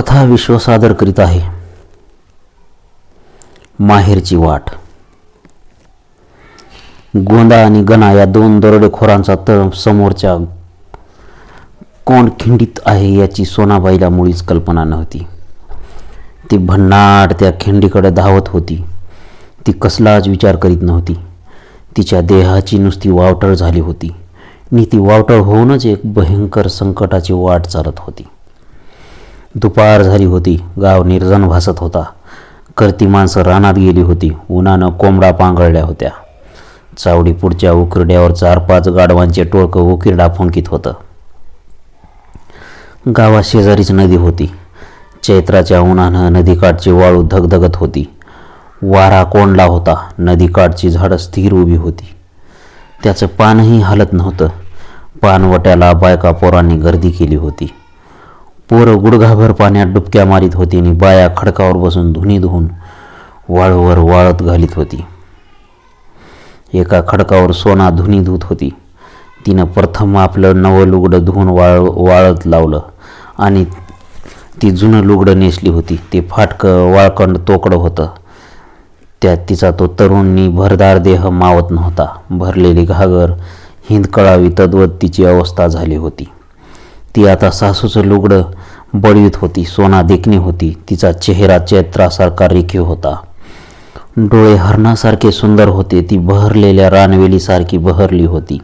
कथा विश्व सादर करीत आहे. माहेरची वाट. गोंदा आणि गणा या दोन दरोडेखोरांचा तळ समोरच्या कोण खिंडीत आहे याची सोनाबाईला मुळीच कल्पना नव्हती. ती भन्नाट त्या खिंडीकडे धावत होती. ती कसलाच विचार करीत नव्हती. तिच्या देहाची नुसती वावटळ झाली होती. नि ती वावटळ होऊनच एक भयंकर संकटाची वाट चालत होती. दुपार झाली होती. गाव निर्जन भासत होता. करती माणसं रानात गेली होती. उन्हानं कोंबडा पांगळल्या होत्या. चावडी पुढच्या उकिरड्यावर चार पाच गाढवांचे टोळकं उकिरडा फुंकीत होतं. गावा शेजारीच नदी होती. चैत्राच्या उन्हानं नदीकाठची वाळू धगधगत होती. वारा कोंडला होता. नदीकाठची झाडं स्थिर उभी होती. त्याचं पानही हालत नव्हतं. पानवट्याला बायका पोरांनी गर्दी केली होती. पोरं गुडघाभर पाण्यात डुबक्या मारीत होती आणि बाया खडकावर बसून धुनी धुवून वाळूवर वाळत घालीत होती. एका खडकावर सोना धुनी धुत होती. तिनं प्रथम आपलं नवं लुगडं धुवून वाळ वाळत लावलं आणि ती जुनं लुगडं नेसली होती. ते फाटकं वाळकंड तोकडं होतं. त्यात तिचा तो तरुणी भरदार देह मावत नव्हता. भरलेली घागर हिंदकळावी तद्वत तिची अवस्था झाली होती. ती आता सासूचं लुगडं बळीत होती सोना देखणी होती तिचा चेहरा चैत्रासारखा रेखीव होता. डोळे हरणासारखे सुंदर होते ती बहरलेल्या रानवेलीसारखी बहरली होती.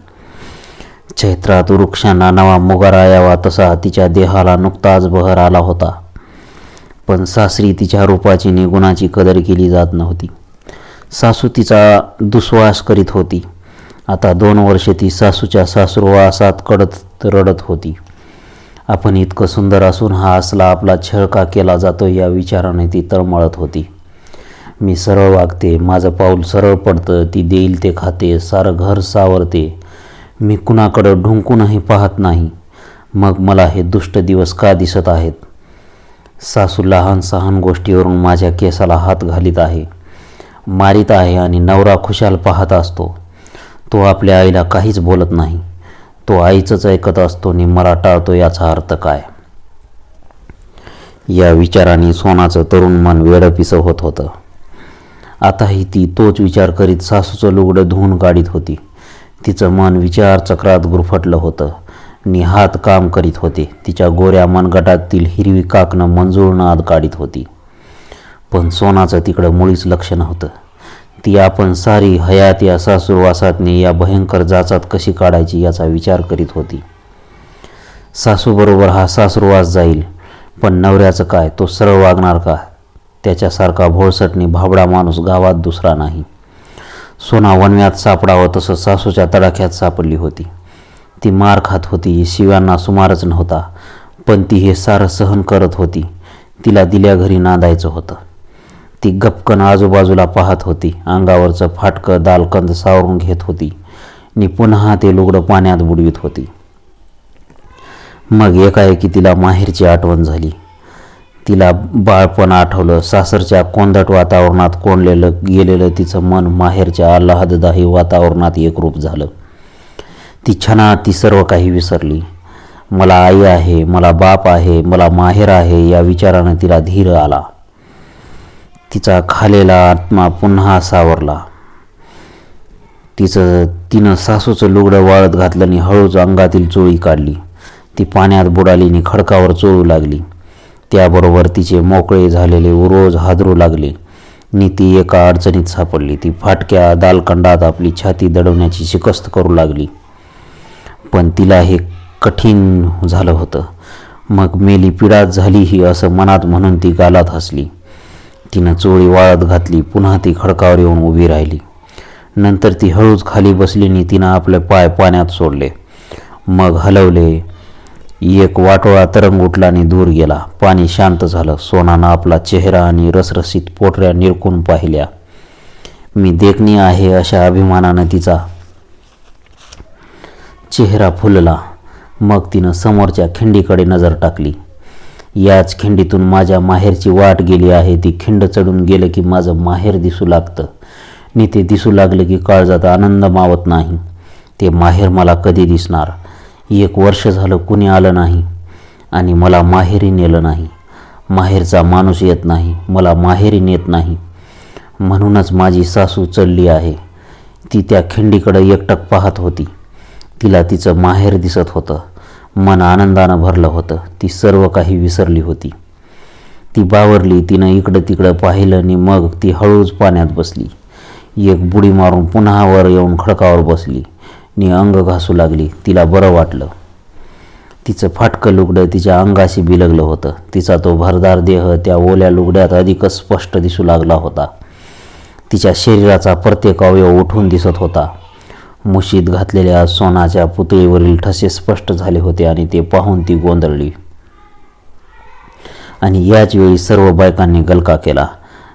चैत्रात वृक्षांना नवा मुगारा यावा तसा तिच्या देहाला नुकताच बहर आला होता. पण सासरी तिच्या रूपाची निगुणाची कदर केली जात नव्हती. सासू तिचा दुस्वास करीत होती. आता दोन वर्षे ती सासूच्या सासुरवासात कडत रडत होती. आपण इतकं सुंदर असून हा असला आपला छळ का केला जातो या विचाराने ती तळमळत होती. मी सरळ वागते माझं पाऊल सरळ पडतं ती देईल ते खाते सारं घर सावरते. मी कुणाकडं ढुंकूनही पाहत नाही. मग मला हे दुष्ट दिवस का दिसत आहेत? सासू लहान सहान गोष्टीवरून माझ्या केसाला हात घालीत आहे. मारीत आहे आणि नवरा खुशाल पाहत असतो. तो आपल्या आईला काहीच बोलत नाही. तो आईचंच ऐकत असतो आणि मला टाळतो याचा अर्थ काय? या विचाराने सोनाचं तरुण मन वेडपिसं होत होतं. आताही ती तोच विचार करीत सासूचं लुगडं धुवून काढीत होती. तिचं मन विचार चक्रात गुरफटलं होतं नि हात काम करीत होते. तिच्या गोऱ्या मनगटातील हिरवी काकणं मंजूळनं आत काढीत होती. पण सोनाचं तिकडं मुळीच लक्ष नव्हतं. ती आपण सारी हयात या सासूरवासातने या भयंकर जाचात कशी काढायची याचा विचार करीत होती. सासूबरोबर हा सासूरवास जाईल पण नवऱ्याचं काय तो सरळ वागणार का? त्याच्यासारखा भोळसटणी भाबडा माणूस गावात दुसरा नाही. सोना वनव्यात सापडावं तसं सासूच्या तडाख्यात सापडली होती. ती मार खात होती शिव्यांना सुमारच नव्हता पण ती हे सारं सहन करत होती. तिला दिल्या घरी नांदायचं होतं. ती गपकन आजूबाजूला पाहत होती. अंगावरचं फाटकं दालकंद सावरून घेत होती आणि पुन्हा ते लुगडं पाण्यात बुडवीत होती. मग एकाएकी तिला माहेरची आठवण झाली. तिला बाळपण आठवलं. सासरच्या कोंदट वातावरणात कोंडलेलं गेलेलं तिचं मन माहेरच्या आल्हाददाही वातावरणात एकरूप झालं. ती छना ती सर्व काही विसरली. मला आई आहे मला बाप आहे मला माहेर आहे या विचारानं तिला धीर आला. तिचा खालेला आत्मा पुन्हा सावरला. तिचं तिनं सासूचं लुगडं वाळत घातलं आणि हळूच अंगातील चोळी काढली. ती पाण्यात बुडाली आणि खडकावर चोळू लागली. त्याबरोबर तिचे मोकळे झालेले उरोज हादरू लागले. नि ती एका अडचणीत सापडली. ती फाटक्या दालखंडात आपली छाती दडवण्याची शिकस्त करू लागली. पण तिला हे कठीण झालं होतं. मग मेली पिडात झाली ही असं मनात म्हणून ती गालात हसली. तिनं चोळी वाळत घातली पुन्हा ती खडकावर येऊन उभी राहिली. नंतर ती हळूच खाली बसलीने तिनं आपले पाय पाण्यात सोडले. मग हलवले एक वाटोळा तरंग उठला आणि दूर गेला. पाणी शांत झालं. सोनानं आपला चेहरा आणि रसरसीत पोटऱ्या निरकून पाहिल्या. मी देखणी आहे अशा अभिमानानं तिचा चेहरा फुलला. मग तिनं समोरच्या खिंडीकडे नजर टाकली. याच खिंडीतून माझ्या माहेरची वाट गेली आहे. ती खिंड चढून गेलं की माझं माहेर दिसू लागतं. नि ते दिसू लागलं की काळजात आनंद मावत नाही. ते माहेर मला कधी दिसणार? एक वर्ष झालं कुणी आलं नाही आणि मला माहेरी नेलं नाही. माहेरचा माणूस येत नाही. मला माहेरी नेत नाही. म्हणूनच माझी सासू चढली आहे. ती त्या खिंडीकडं एकटक पाहत होती. तिला तिचं माहेर दिसत होतं. मन आनंदानं भरलं होतं. ती सर्व काही विसरली होती. ती बावरली तिनं इकडं तिकडं पाहिलं आणि मग ती हळूच पाण्यात बसली. एक बुडी मारून पुन्हा वर येऊन खडकावर बसली नि अंग घासू लागली. तिला बरं वाटलं. तिचं फाटकं लुगडं तिच्या अंगाशी बिलगलं होतं. तिचा तो भरदार देह त्या ओल्या लुगड्यात अधिकच स्पष्ट दिसू लागला होता. तिच्या शरीराचा प्रत्येक अवयव उठून दिसत होता. मुशीत घातलेल्या सोनाच्या पुतळीवरील ठसे स्पष्ट झाले होते आणि ते पाहून ती गोंधळली. आणि याच वेळी सर्व बायकांनी गलका केला.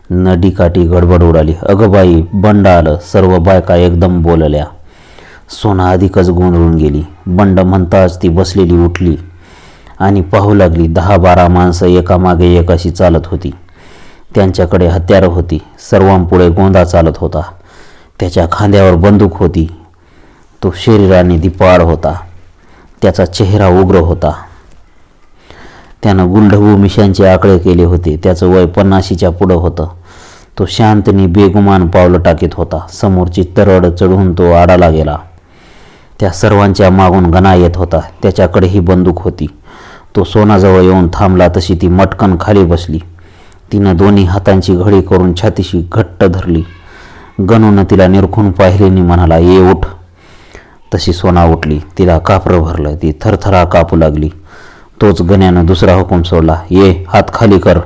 नडीकाठी गडबड उडाली. अगं बाई बंड आलं. सर्व बायका एकदम बोलल्या. सोना अधिकच गोंधळून गेली. बंड म्हणताच ती बसलेली उठली आणि पाहू लागली दहा बारा माणसं एकामागे एक अशी चालत होती. त्यांच्याकडे हत्यारं होती. सर्वांपुढे गोंधा चालत होता. त्याच्या खांद्यावर बंदूक होती. तो शरीराने दिपाड होता. त्याचा चेहरा उग्र होता. त्यानं गुंडभू मिशांचे आकडे केले होते. त्याचं वय पन्नाशीच्या पुढं होतं. तो शांतनी बेगुमान पावलं टाकीत होता. समोरची तरड चढून तो आडाला गेला. त्या सर्वांच्या मागून गणा येत होता. त्याच्याकडेही बंदूक होती. तो सोनाजवळ येऊन थांबला तशी ती मटकन खाली बसली. तिनं दोन्ही हातांची घडी करून छातीशी घट्ट धरली. गणून तिला निरखून पाहिलेनी म्हणाला ये उठ. तशी सोना उठली. तिला कापरं भरलं. ती थरथरा कापू लागली. तोच गण्यानं दुसरा हुकूम सोडला. ये हात खाली कर.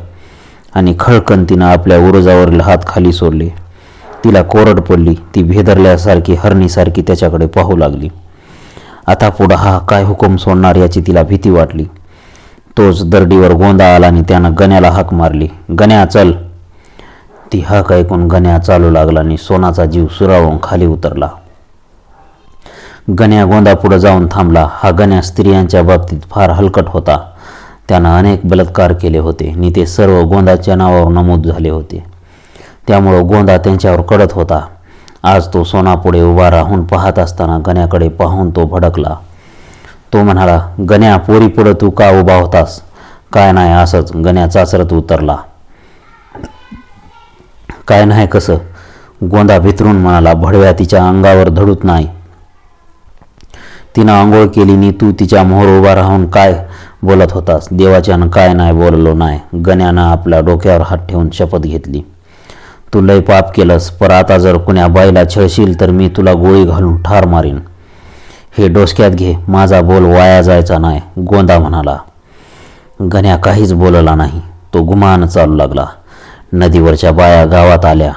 आणि खळकन तिनं आपल्या उरजावरील हात खाली सोडले. तिला कोरड पडली. ती भेदरल्यासारखी हरणीसारखी त्याच्याकडे पाहू लागली. आता पुढं हा काय हुकूम सोडणार याची तिला भीती वाटली. तोच दरडीवर गोंदा आला आणि त्यानं गण्याला हाक मारली. गण्या चल. ती हाक ऐकून गण्या चालू लागला आणि सोनाचा जीव सुरावून खाली उतरला. गण्या गोंदा पुढं जाऊन थांबला. हा गण्या स्त्रियांच्या बाबतीत फार हलकट होता. त्यानं अनेक बलात्कार केले होते आणि ते सर्व गोंदाच्या नावावर नमूद झाले होते. त्यामुळं गोंदा त्यांच्यावर कडत होता. आज तो सोनापुढे उभा राहून पाहत असताना गण्याकडे पाहून तो भडकला. तो म्हणाला गण्या पोरी पुढं तू का उभा होतास? काय नाही असंच गण्या चाचरत उतरला. काय नाही कसं? गोंदा भितरून म्हणाला भडव्या तिच्या अंगावर धडूत नाही. तिनं आंघोळ केली नी तू तिच्या मोहर उभा राहून काय बोलत होतास? देवाच्यानं काय नाही बोललो नाही गण्यानं आपल्या डोक्यावर हात ठेवून शपथ घेतली. तू लय पाप केलंस पर आता जर कुण्या बाईला छळशील तर मी तुला गोळी घालून ठार मारीन. हे डोसक्यात घे माझा बोल वाया जायचा नाही गोंदा म्हणाला. गण्या काहीच बोलला नाही. तो गुमान चालू लागला. नदीवरच्या बाया गावात आल्या.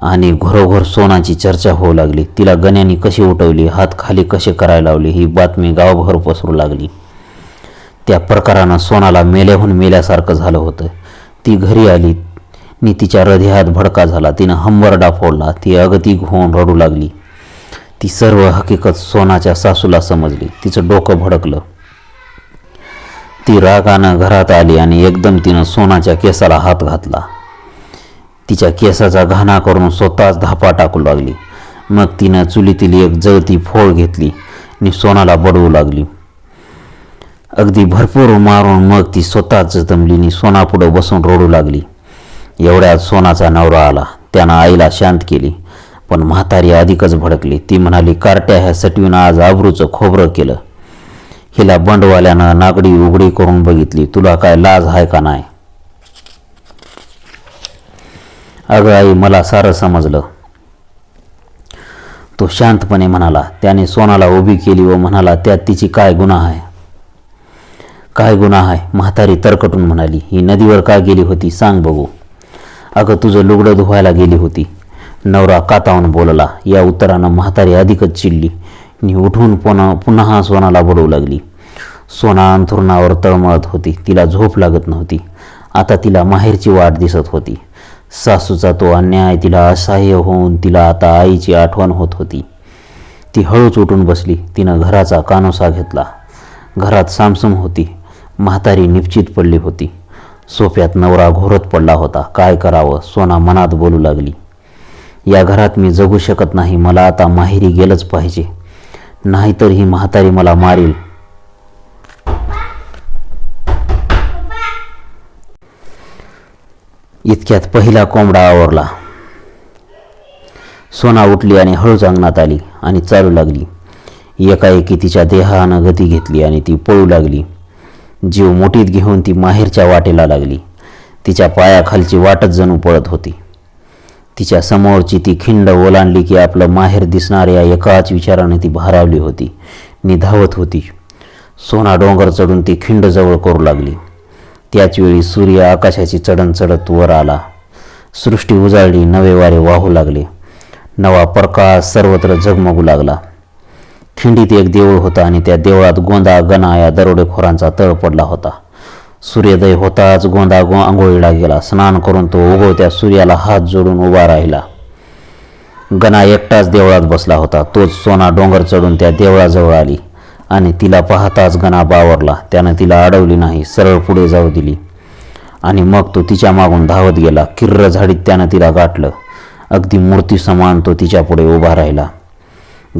आणि घरोघर सोनाची चर्चा होऊ लागली. तिला गण्यानी कशी उठवली हात खाली कसे करायला लावले ही बातमी गावभर पसरू लागली. त्या प्रकारानं सोनाला मेल्याहून मेल्यासारखं झालं होतं. ती घरी आली. नि तिच्या हृदयात भडका झाला. तिनं हंबरडा फोडला ती अगतिक होऊन रडू लागली. ती सर्व हकीकत सोनाच्या सासूला समजली. तिचं डोकं भडकलं. ती रागानं घरात आली आणि एकदम तिनं सोनाच्या केसाला हात घातला. तिच्या केसाचा घाणा करून स्वतःच धापा टाकू लागली. मग तिनं चुलीतील एक जळती फोळ घेतली आणि सोनाला बडवू लागली. अगदी भरपूर मारून मग ती स्वतःच जतमली आणि सोनापुढं बसून रडू लागली. एवढ्यात सोनाचा नवरा आला. त्यानं आईला शांत केली. पण म्हातारी अधिकच भडकली. ती म्हणाली कार्ट्या ह्या सटवीनं आज आबरूचं खोबरं केलं. हिला बंडवाल्यानं नागडी उघडी करून बघितली. तुला काय लाज आहे का नाही? अगं आई मला सारं समजलं. तो शांतपणे म्हणाला त्याने सोनाला उभी केली व म्हणाला त्यात तिची काय गुन्हा आहे? काय गुन्हा आहे? म्हातारी तरकटून म्हणाली ही नदीवर का गेली होती सांग बघू. अगं तुझं लुगडं धुवायला गेली होती. नवरा कातावून बोलला या उत्तरानं म्हातारी अधिकच चिडली. नी उठून पुन्हा पुन्हा सोनाला बोलवू लागली. सोना अंथरुणावर तळमळत होती तिला झोप लागत नव्हती. आता तिला माहेरची वाट दिसत होती. सासूचा तो अन्याय तिला असह्य होऊन तिला आता आईची आठवण होत होती. ती हळूच उठून बसली. तिनं घराचा कानोसा घेतला. घरात सामसम होती. म्हातारी निश्चित पडली होती. सोफ्यात नवरा घोरत पडला होता. काय करावं? सोना मनात बोलू लागली. या घरात मी जगू शकत नाही. मला आता माहेरी गेलंच पाहिजे. नाहीतर ही म्हातारी मला मारील. इतक्यात पहिला कोंबडा आवरला. सोना उठली आणि हळूच अंगणात आली आणि चालू लागली. एकाएकी तिच्या देहानं गती घेतली आणि ती पळू लागली. जीव मोठीत घेऊन ती माहेरच्या वाटेला लागली. तिच्या पायाखालची वाटच जणू पळत होती. तिच्या समोरची ती खिंड ओलांडली की आपलं माहेर दिसणाऱ्या एकाच विचाराने ती भारावली होती. निधावत होती. सोना डोंगर चढून ती खिंड जवळ करू लागली. त्याचवेळी सूर्य आकाशाची चढण चढत वर आला. सृष्टी उजाळली नवे वारे वाहू लागले. नवा प्रकाश सर्वत्र झगमगू लागला. खिंडीत एक देऊळ होता आणि त्या देवळात गोंदा गणा या दरोडेखोरांचा तळ पडला होता. सूर्योदय होताच गोंदा गो आंघोळीला गेला. स्नान करून तो उगवत्या सूर्याला हात जोडून उभा राहिला. गणा एकटाच देवळात बसला होता. तोच सोना डोंगर चढून त्या देवळाजवळ आली. आणि तिला पाहताच गणा बावरला. त्यानं तिला अडवली नाही सरळ पुढे जाऊ दिली. आणि मग तो तिच्या मागून धावत गेला. किर्र झाडीत त्यानं तिला गाठलं. अगदी मूर्ती समान तो तिच्या पुढे उभा राहिला.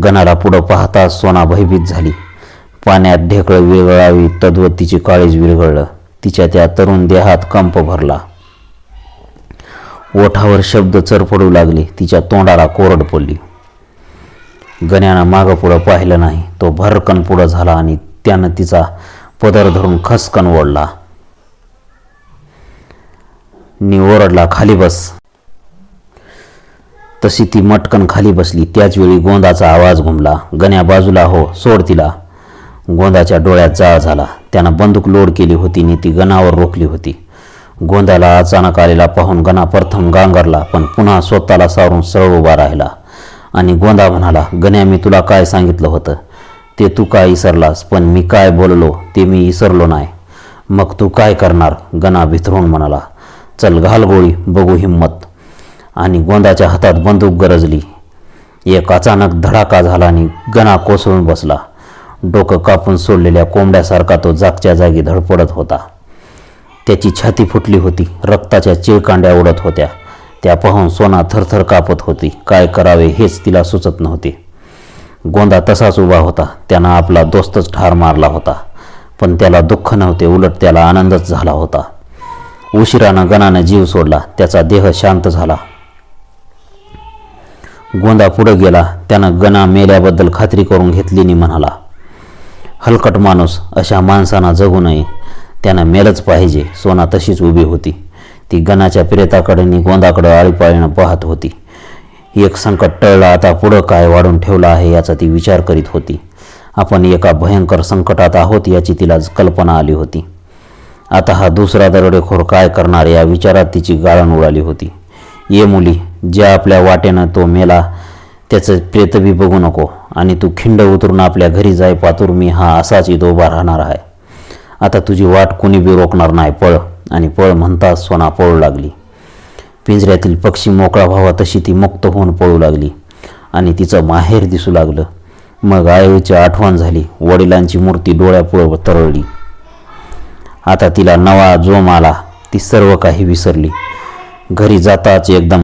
गणाला पुढं पाहताच सोना भयभीत झाली. पाण्यात ढेकळं विरघळावी तद्वत तिची काळीज विरघळलं. तिच्या त्या तरुण देहात कंप भरला. ओठावर शब्द चरपडू लागले. तिच्या तोंडाला कोरड पडली. गण्यानं मागं पुढं पाहिलं नाही. तो भरकन पुढं झाला आणि त्यानं तिचा पदर धरून खसकन ओढला. नि ओरडला खाली बस. तशी ती मटकन खाली बसली. त्याचवेळी गोंदाचा आवाज घुमला. गण्या बाजूला हो सोड तिला. गोंदाच्या डोळ्यात जाळ झाला. त्यानं बंदूक लोड केली होती आणि ती गणावर रोखली होती. गोंदाला अचानक आलेला पाहून गणा प्रथम गांगरला पण पुन्हा स्वतःला सावरून सरळ उभा राहिला. आणि गोंदा म्हणाला गण्या मी तुला काय सांगितलं होतं? ते तू काय विसरलास पण मी काय बोललो ते मी विसरलो नाही. मग तू काय करणार? गणा भिथरून म्हणाला चल घाल गोळी बघू हिंमत. आणि गोंदाच्या हातात बंदूक गरजली. एक अचानक धडाका झाला आणि गणा कोसळून बसला. डोकं कापून सोडलेल्या कोंबड्यासारखा तो जागच्या जागी धडपडत होता. त्याची छाती फुटली होती रक्ताच्या चिळकांड्या उडत होत्या. त्या पाहून सोना थरथर कापत होती. काय करावे हेच तिला सुचत नव्हते. गोंदा तसाच उभा होता. त्यानं आपला दोस्तच ठार मारला होता. पण त्याला दुःख नव्हते उलट त्याला आनंदच झाला होता. उशिरानं गणानं जीव सोडला. त्याचा देह शांत झाला. गोंदा पुढे गेला. त्यानं गणा मेल्याबद्दल खात्री करून घेतलीनी म्हणाला हलकट माणूस अशा माणसांना जगू नये. त्यानं मेलच पाहिजे. सोना तशीच उभी होती. ती गणाच्या प्रेताकडे नि गोंदाकडे आळीपाळीनं पाहत होती. एक संकट टळलं आता पुढं काय वाढून ठेवलं आहे याचा ती विचार करीत होती. आपण एका भयंकर संकटात आहोत याची तिला कल्पना आली होती. आता हा दुसरा दरोडेखोर काय करणार या विचारात तिची गाळण उडाली होती. ये मुली ज्या आपल्या वाटेनं तो मेला त्याचं प्रेतबी बघू नको आणि तू खिंड उतरून आपल्या घरी जाय पातुर मी हा असाच इदोबा राहणार आहे. आता तुझी वाट कुणी बी रोखणार नाही पळ. आणि पळ म्हणताच सोना पळू लागली. पिंजऱ्यातील पक्षी मोकळा व्हावा तशी ती मुक्त होऊन पळू लागली. आणि तिचं माहेर दिसू लागलं. मग आईची आठवण झाली. वडिलांची मूर्ती डोळ्यापुढं तरळली. आता तिला नवा जोम आला. ती सर्व काही विसरली. घरी जाताच एकदम